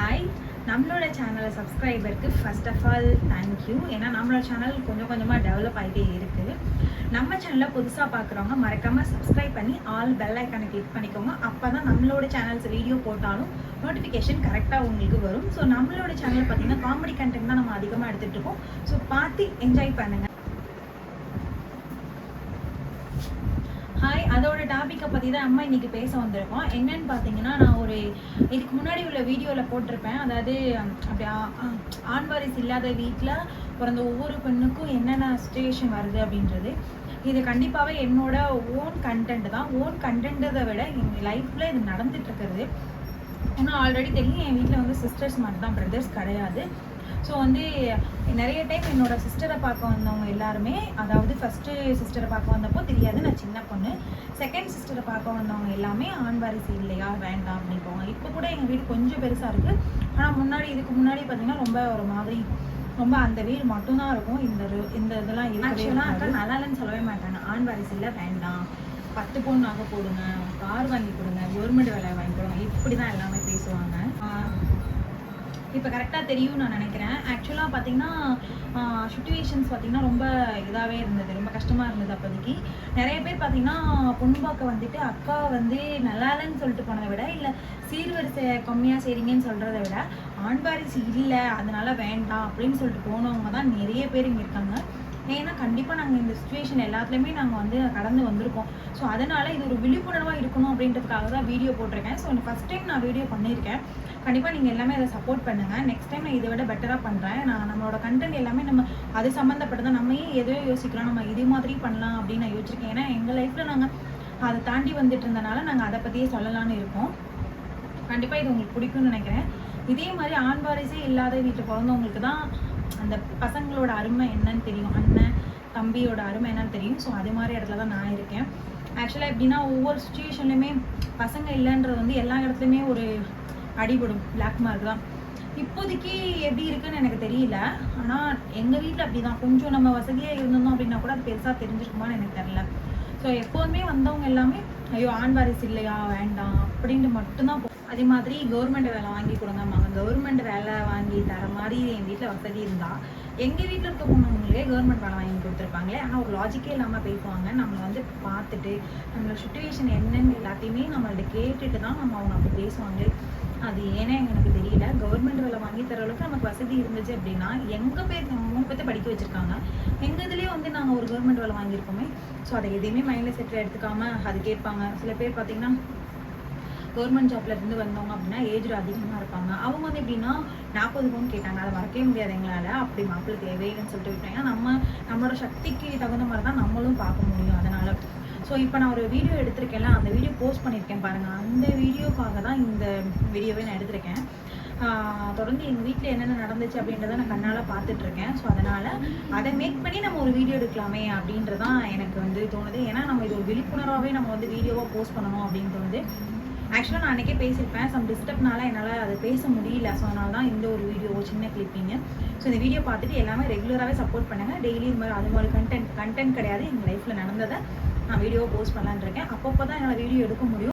Hi நம்மளோட சேனலை சப்ஸ்கிரைபருக்கு first of all thank you ஏன்னா நம்மளோட சேனல் கொஞ்சம் கொஞ்சமாக டெவலப் ஆகிட்டே இருக்குது நம்ம சேனலை புதுசாக பார்க்குறவங்க மறக்காமல் சப்ஸ்கிரைப் பண்ணி ஆல் பெல் ஐக்கானை கிளிக் பண்ணிக்கோங்க. அப்போ தான் நம்மளோட சேனல்ஸ் வீடியோ போட்டாலும் நோட்டிஃபிகேஷன் கரெக்டாக உங்களுக்கு வரும். ஸோ நம்மளோட சேனல் பார்த்தீங்கன்னா காமெடி கண்டென்ட் தான் நம்ம அதிகமாக எடுத்துகிட்டு இருக்கோம். ஸோ பார்த்து என்ஜாய் பண்ணுங்கள் ஹாய் அதோட டாப்பிக்கை பற்றி தான் அம்மா இன்றைக்கி பேச வந்திருக்கோம். என்னன்னு பார்த்தீங்கன்னா நான் ஒரு இதுக்கு முன்னாடி உள்ள வீடியோவில் போட்டிருப்பேன். அதாவது அப்படி ஆ- ஆண் வாரிசு இல்லாத வீட்டில் பிறந்த ஒவ்வொரு பெண்ணுக்கும் என்னென்ன சுச்சுவேஷன் வருது அப்படின்றது. இது கண்டிப்பாகவே என்னோட ஓன் கண்டென்ட் தான். ஓன் கண்டென்ட்டை விட எங்கள் லைஃப்பில் இது நடந்துட்டு இருக்கிறது. ஏன்னா ஆல்ரெடி தெரியும் என் வீட்டில் வந்து சிஸ்டர்ஸ் மட்டும் தான் பிரதர்ஸ் கிடையாது. ஸோ வந்து நிறைய டைம் என்னோட சிஸ்டரை பார்க்க வந்தவங்க எல்லாருமே அதாவது ஃபஸ்ட்டு சிஸ்டரை பார்க்க வந்தப்போ தெரியாது நான் சின்ன பொண்ணு. செகண்ட் சிஸ்டரை பார்க்க வந்தவங்க எல்லாமே ஆண் வாரிசு இல்லையா வேண்டாம் அப்படின்பாங்க இப்போ கூட எங்கள் வீடு கொஞ்சம் பெருசாக இருக்குது ஆனால் முன்னாடி இதுக்கு முன்னாடி பார்த்தீங்கன்னா ரொம்ப ஒரு மாதிரி ரொம்ப அந்த வீடு மட்டும்தான் இருக்கும். இந்த இந்த இதெல்லாம் ஆக்சுவலாக அக்கா நல்லா இல்லைன்னு சொல்லவே மாட்டாங்க. ஆண் வாரிசு இல்லை வேண்டாம். பத்து பவுன் நகை போடுங்க. கார் வாங்கி கொடுங்க. கவர்மெண்ட் வேலை வாங்கி கொடுங்க. இப்படி தான் எல்லாமே பேசுவாங்க. இப்போ கரெக்டாக தெரியும் நான் நினைக்கிறேன். ஆக்சுவலாக பார்த்தீங்கன்னா சுச்சுவேஷன்ஸ் பார்த்தீங்கன்னா ரொம்ப இதாகவே இருந்தது. ரொம்ப கஷ்டமாக இருந்தது அப்போதைக்கு. நிறைய பேர் பார்த்தீங்கன்னா பொண்ணு பார்க்க வந்துட்டு அக்கா வந்து நல்லா இல்லைன்னு சொல்லிட்டு போனதை விட இல்லை சீர்வரிசை கம்மியாக செய்கிறீங்கன்னு சொல்கிறத விட ஆண்பாரிசு இல்லை அதனால வேண்டாம் அப்படின்னு சொல்லிட்டு போனவங்க தான் நிறைய பேர் இங்கே இருக்காங்க. ஏன்னா கண்டிப்பாக நாங்கள் இந்த சுச்சுவேஷன் எல்லாத்துலேயுமே நாங்கள் வந்து கடந்து வந்திருக்கோம். ஸோ அதனால் இது ஒரு விழிப்புணர்வாக இருக்கணும் அப்படின்றதுக்காக தான் வீடியோ போட்டிருக்கேன். ஸோ ஃபஸ்ட் டைம் நான் வீடியோ பண்ணியிருக்கேன். கண்டிப்பாக நீங்கள் எல்லாமே அதை சப்போர்ட் பண்ணுங்கள் நெக்ஸ்ட் டைம் நான் இதை விட பெட்டராக பண்ணுறேன் நான் நம்மளோட கண்டென்ட் எல்லாமே நம்ம அது சம்மந்தப்பட்டதாக நம்ம ஏன் எதையோ யோசிக்கிறோம்? நம்ம இது மாதிரி பண்ணலாம் அப்படின்னு நான் யோசிச்சிருக்கேன். ஏன்னா எங்கள் லைஃப்பில் நாங்கள் அதை தாண்டி வந்துட்டு இருந்தனால நாங்கள் அதை பற்றியே சொல்லலாம்னு இருக்கோம். கண்டிப்பாக இது உங்களுக்கு பிடிக்கும்னு நினைக்கிறேன். இதே மாதிரி ஆண் வாரிசே இல்லாத வீட்டில் பிறந்தவங்களுக்கு தான் அந்த பசங்களோட அருமை என்னன்னு தெரியும். அண்ணன் தம்பியோட அருமை என்னன்னு தெரியும். ஸோ அது மாதிரி இடத்துல தான் நான் இருக்கேன். ஆக்சுவலாக எப்படின்னா ஒவ்வொரு சுச்சுவேஷன்லையுமே பசங்க இல்லைன்றது வந்து எல்லா இடத்துலையுமே ஒரு அடிபடும். பிளாக் மார்க் தான். இப்போதைக்கு எப்படி இருக்குன்னு எனக்கு தெரியல. ஆனால் எங்கள் வீட்டில் அப்படி தான் கொஞ்சம் நம்ம வசதியாக இருந்திருந்தோம் அப்படின்னா கூட அது பெருசாக தெரிஞ்சிருக்குமான்னு எனக்கு தெரில ஸோ எப்போதுமே வந்தவங்க எல்லாமே ஐயோ ஆண் வாரிசு இல்லையா? வேண்டாம். அப்படின்ட்டு மட்டும்தான் அதே மாதிரி கவர்மெண்ட் வேலை வாங்கி கொடுங்கம்மாங்க. கவர்மெண்ட் வேலை வாங்கி தர மாதிரி என் வீட்டில் வசதி இருந்தால் எங்கள் வீட்டில் இருக்க பொண்ணுங்களே கவர்மெண்ட் வேலை வாங்கி கொடுத்துருப்பாங்களே. ஆனால் ஒரு லாஜிக்கே இல்லாமல் பேசுவாங்க. நம்மளை வந்து பார்த்துட்டு நம்மளோட சுச்சுவேஷன் என்னன்னு எல்லாத்தையுமே நம்மள்ட்ட கேட்டுட்டு தான் நம்ம அவங்க அப்படி பேசுவாங்க. அது ஏன்னா எனக்கு தெரியல. கவர்மெண்ட் வேலை வாங்கி தர அளவுக்கு நமக்கு வசதி இருந்துச்சு அப்படின்னா எங்கள் பேர் மூணு பேர்த்த படிக்க வச்சுருக்காங்க? எங்கள் இதுலேயே வந்து நாங்கள் ஒரு கவர்மெண்ட் வேலை வாங்கியிருக்கோமே ஸோ அதை எதையுமே மைண்டில் செட்டில் எடுத்துக்காமல் அது கேட்பாங்க சில பேர் பார்த்தீங்கன்னா கவர்மெண்ட் ஜாப்ல இருந்து வந்தவங்க அப்படின்னா ஏஜ் அதிகமாக இருப்பாங்க. அவங்க வந்து எப்படின்னா நாற்பது பவுன் கேட்டாங்க. அதை மறக்கவே முடியாது எங்களால். அப்படி மாப்பிள்ளை தேவையில்லைன்னு சொல்லிட்டு விட்டோம் ஏன்னா நம்ம நம்மளோட சக்திக்கு தகுந்த மாதிரி தான் நம்மளும் பார்க்க முடியும் அதனால. ஸோ இப்போ நான் ஒரு வீடியோ எடுத்திருக்கேன்ல. அந்த வீடியோ போஸ்ட் பண்ணியிருக்கேன் பாருங்கள் அந்த வீடியோக்காக தான் இந்த வீடியோவே நான் எடுத்திருக்கேன். தொடர்ந்து எங்கள் வீட்டில் என்னென்ன நடந்துச்சு அப்படின்றத நான் கண்ணால் பார்த்துட்ருக்கேன். ஸோ அதனால் அதை மேக் பண்ணி நம்ம ஒரு வீடியோ எடுக்கலாமே அப்படின்றதான் எனக்கு வந்து தோணுது. ஏன்னா நம்ம இது ஒரு விழிப்புணர்வாகவே நம்ம வந்து வீடியோவாக போஸ்ட் பண்ணணும் அப்படின்னு தோணுது ஆக்சுவலாக நான் அன்றைக்கே பேசியிருப்பேன். சம் டிஸ்டர்ப்னால என்னால் அதை பேச முடியல. ஸோ அதனால தான் இந்த ஒரு வீடியோ சின்ன கிளிப்பிங்க ஸோ இந்த வீடியோ பார்த்துட்டு எல்லாமே ரெகுலராகவே சப்போர்ட் பண்ணுங்கள் டெய்லி இது மாதிரி அது மாதிரி கண்டென்ட் கண்டென்ட் கிடையாது. எங்கள் லைஃப்பில் நடந்ததை நான் வீடியோ போஸ்ட் பண்ணலான் இருக்கேன். அப்பப்போ தான் என்னால் வீடியோ எடுக்க முடியும்.